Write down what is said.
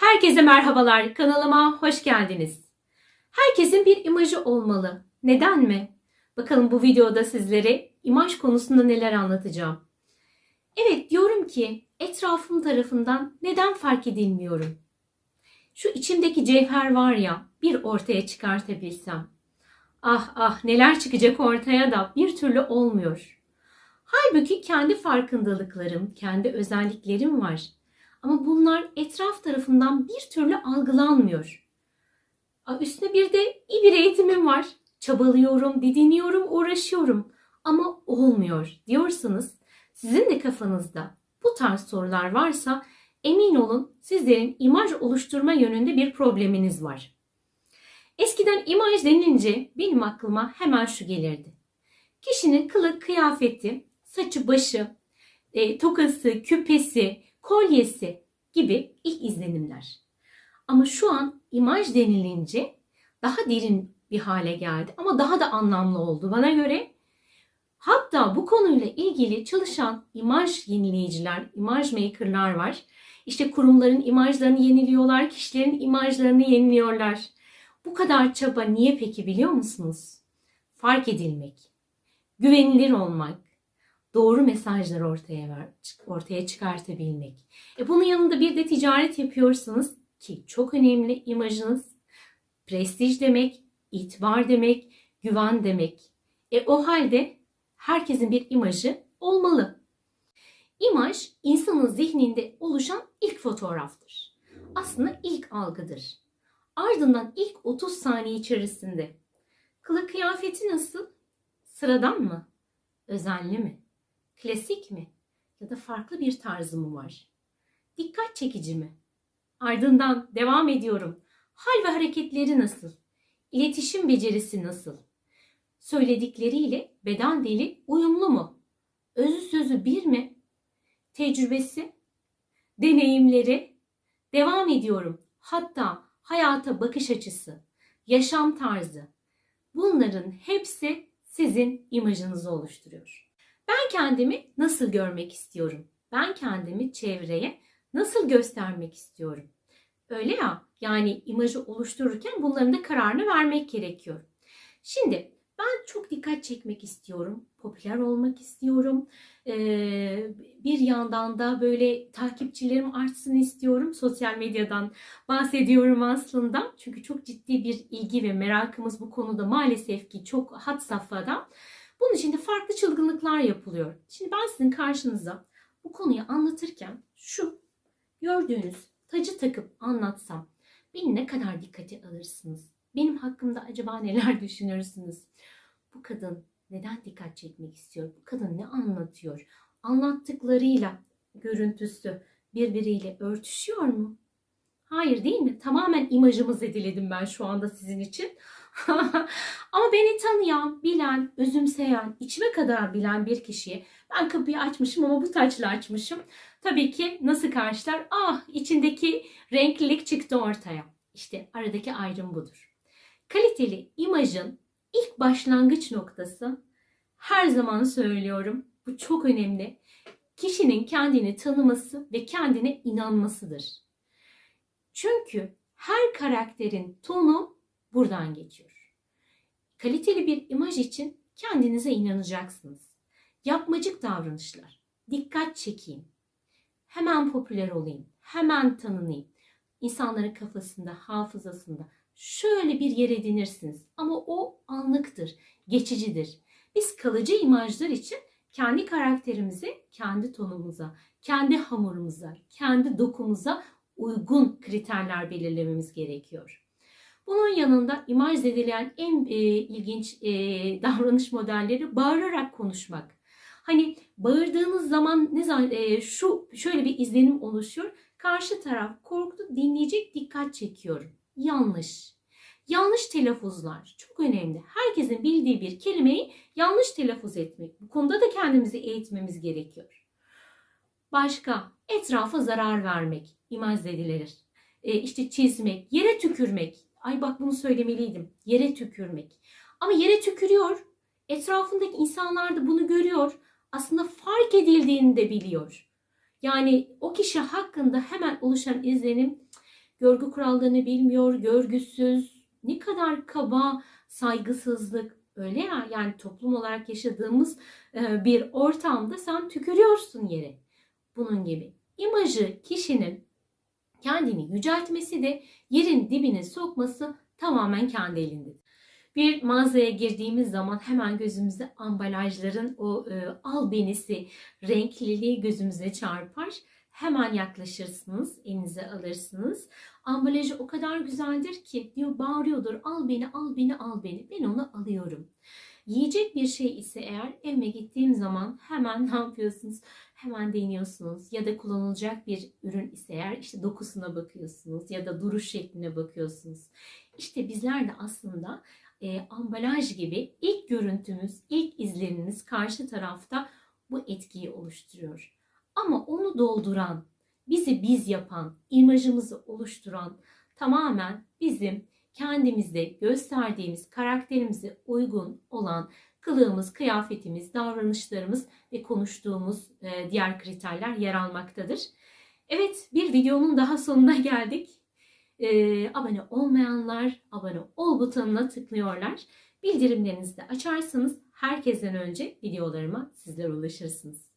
Herkese merhabalar. Kanalıma hoş geldiniz. Herkesin bir imajı olmalı. Neden mi? Bakalım bu videoda sizlere imaj konusunda neler anlatacağım. Evet diyorum ki etrafım tarafından neden fark edilmiyorum? Şu içimdeki cevher var ya bir ortaya çıkartabilsem. Ah ah neler çıkacak ortaya da bir türlü olmuyor. Halbuki kendi farkındalıklarım, kendi özelliklerim var. Ama bunlar etraf tarafından bir türlü algılanmıyor. Üstüne bir de iyi bir eğitimim var. Çabalıyorum, didiniyorum, uğraşıyorum. Ama olmuyor diyorsanız sizin de kafanızda bu tarz sorular varsa emin olun sizlerin imaj oluşturma yönünde bir probleminiz var. Eskiden imaj denince benim aklıma hemen şu gelirdi. Kişinin kılık, kıyafeti, saçı, başı, e, tokası, küpesi, kolyesi gibi ilk izlenimler. Ama şu an imaj denilince daha derin bir hale geldi ama daha da anlamlı oldu bana göre. Hatta bu konuyla ilgili çalışan imaj yenileyiciler, imaj makerlar var. İşte kurumların imajlarını yeniliyorlar, kişilerin imajlarını yeniliyorlar. Bu kadar çaba niye peki biliyor musunuz? Fark edilmek, güvenilir olmak, doğru mesajlar ortaya ver, ortaya çıkartabilmek. E bunun yanında bir de ticaret yapıyorsanız ki çok önemli imajınız prestij demek, itibar demek, güven demek. E o halde herkesin bir imajı olmalı. İmaj insanın zihninde oluşan ilk fotoğraftır. Aslında ilk algıdır. Ardından ilk 30 saniye içerisinde kılık kıyafeti nasıl? Sıradan mı? Özenli mi? Klasik mi? Ya da farklı bir tarzı mı var? Dikkat çekici mi? Ardından devam ediyorum. Hal ve hareketleri nasıl? İletişim becerisi nasıl? Söyledikleriyle beden dili uyumlu mu? Özü sözü bir mi? Tecrübesi, deneyimleri, devam ediyorum. Hatta hayata bakış açısı, yaşam tarzı. Bunların hepsi sizin imajınızı oluşturuyor. Ben kendimi nasıl görmek istiyorum? Ben kendimi çevreye nasıl göstermek istiyorum? Öyle ya, yani imajı oluştururken bunların da kararını vermek gerekiyor. Şimdi ben çok dikkat çekmek istiyorum, popüler olmak istiyorum. Ee, bir yandan da böyle takipçilerim artsın istiyorum. Sosyal medyadan bahsediyorum aslında. Çünkü çok ciddi bir ilgi ve merakımız bu konuda maalesef ki çok had safhada. Bunun için de farklı çılgınlıklar yapılıyor. Şimdi ben sizin karşınıza bu konuyu anlatırken şu gördüğünüz tacı takıp anlatsam beni ne kadar dikkate alırsınız? Benim hakkımda acaba neler düşünürsünüz? Bu kadın neden dikkat çekmek istiyor? Bu kadın ne anlatıyor? Anlattıklarıyla görüntüsü birbiriyle örtüşüyor mu? Hayır değil mi? Tamamen imajımı zedeledim ben şu anda sizin için. Ama beni tanıyan, bilen, özümseyen, içime kadar bilen bir kişiye ben kapıyı açmışım ama bu taçla açmışım. Tabii ki nasıl karşılar? Ah içindeki renklilik çıktı ortaya. İşte aradaki ayrım budur. Kaliteli imajın ilk başlangıç noktası her zaman söylüyorum. Bu çok önemli. Kişinin kendini tanıması ve kendine inanmasıdır. Çünkü her karakterin tonu buradan geçiyor. Kaliteli bir imaj için kendinize inanacaksınız. Yapmacık davranışlar, dikkat çekeyim, hemen popüler olayım, hemen tanınayım. İnsanların kafasında, hafızasında şöyle bir yer edinirsiniz. Ama o anlıktır, geçicidir. Biz kalıcı imajlar için kendi karakterimizi, kendi tonumuza, kendi hamurumuza, kendi dokumuza uygun kriterler belirlememiz gerekiyor. Bunun yanında imaj zedeleyen en e, ilginç e, davranış modelleri bağırarak konuşmak. Hani bağırdığınız zaman ne zaman e, şu şöyle bir izlenim oluşuyor. Karşı taraf korktu, dinleyecek, dikkat çekiyorum. Yanlış. Yanlış telaffuzlar çok önemli. Herkesin bildiği bir kelimeyi yanlış telaffuz etmek. Bu konuda da kendimizi eğitmemiz gerekiyor. Başka etrafa zarar vermek, imaj zedilir. E, işte çizmek, yere tükürmek. Ay bak bunu söylemeliydim. Yere tükürmek. Ama yere tükürüyor. Etrafındaki insanlar da bunu görüyor. Aslında fark edildiğini de biliyor. Yani o kişi hakkında hemen oluşan izlenim görgü kurallarını bilmiyor, görgüsüz, ne kadar kaba, saygısızlık. Öyle ya yani toplum olarak yaşadığımız e, bir ortamda sen tükürüyorsun yere. Bunun gibi. İmajı kişinin kendini yüceltmesi de yerin dibine sokması tamamen kendi elindedir. Bir mağazaya girdiğimiz zaman hemen gözümüze ambalajların o e, albenisi, renkliliği gözümüze çarpar. Hemen yaklaşırsınız, elinize alırsınız. Ambalajı o kadar güzeldir ki diyor bağırıyordur al beni al beni al beni. Ben onu alıyorum. Yiyecek bir şey ise eğer evime gittiğim zaman hemen ne yapıyorsunuz? Hemen deniyorsunuz. Ya da kullanılacak bir ürün ise eğer işte dokusuna bakıyorsunuz ya da duruş şekline bakıyorsunuz. İşte bizler de aslında e, ambalaj gibi ilk görüntümüz, ilk izlenimimiz karşı tarafta bu etkiyi oluşturuyor. Ama onu dolduran, bizi biz yapan, imajımızı oluşturan tamamen bizim kendimizde gösterdiğimiz karakterimize uygun olan kılığımız, kıyafetimiz, davranışlarımız ve konuştuğumuz e, diğer kriterler yer almaktadır. Evet bir videomun daha sonuna geldik. E, abone olmayanlar abone ol butonuna tıklıyorlar. Bildirimlerinizi de açarsanız herkesten önce videolarıma sizler ulaşırsınız.